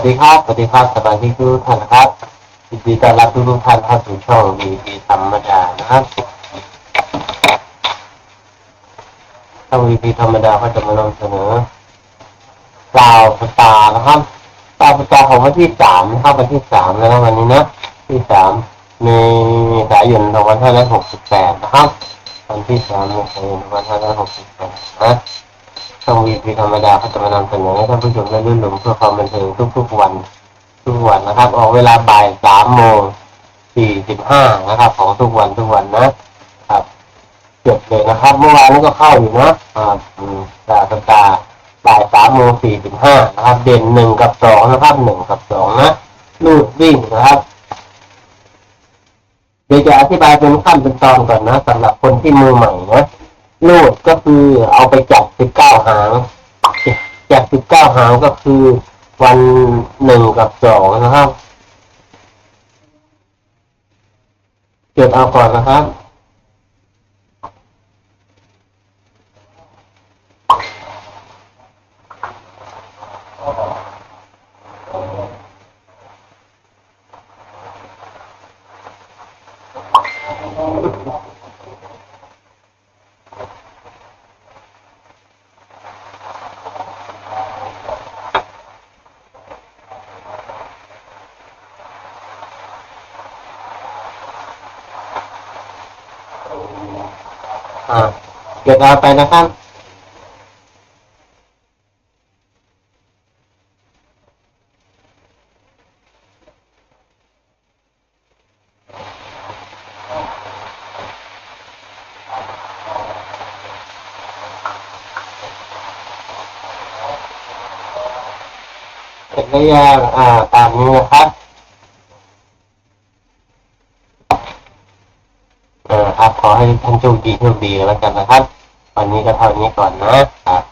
วัสดีครับ สวัสดีครับสมาชิกทุกท่านครับยินดีต้อนรับทุกท่านเข้าสู่ช่องดีดีธรรมดานะครับช่องวีพีธรรมดาก็จะมานำเสนอดาวสตาร์นะครับดาวสตาร์ของวันที่สามนะครับวันที่สามแล้วนะวันนี้นะที่สามเมษายนสองพันห้าร้อยหกสิบแปดนะครับ วันที่สามเมษายนสองพันห้าร้อยหกสิบแปดนะ ช่องวีพีธรรมดาเขาจะมานำเสนอให้ท่านผู้ชมได้รื่นรมเพื่อความบันเทิงทุกๆวัน ทุกวันนะครับ ออกเวลาบ่ายสามโมงสี่สิบห้านะครับ ของทุกวันทุกวันนะครับจบเลยนะครับ เมื่อวานนี้ก็เข้าอยู่นะอ่าอืมตาตาตาบ่ายสามโมงสี่สิบห้านะครับ เด่นหนึ่งกับสองนะครับหนึ่งกับสองนะลูดวิ่งนะครับเดี๋ยวจะอธิบายเป็นขั้นเป็นตอนก่อนนะสำหรับคนที่มือใหม่นะ ลูดก็คือเอาไปจับสิบเก้าหางจากสิบเก้าหางก็คือวันหนึ่งกับสองนะครับจดเอาก่อนนะครับ อ่าจดเอาไปนะครับ เสร็จแล้วยังอ่าตามนี้นะครับ ครับ ขอให้ท่านโชคดีโชคดีแล้วกันนะครับ วันนี้ก็เท่านี้ก่อนนะครับ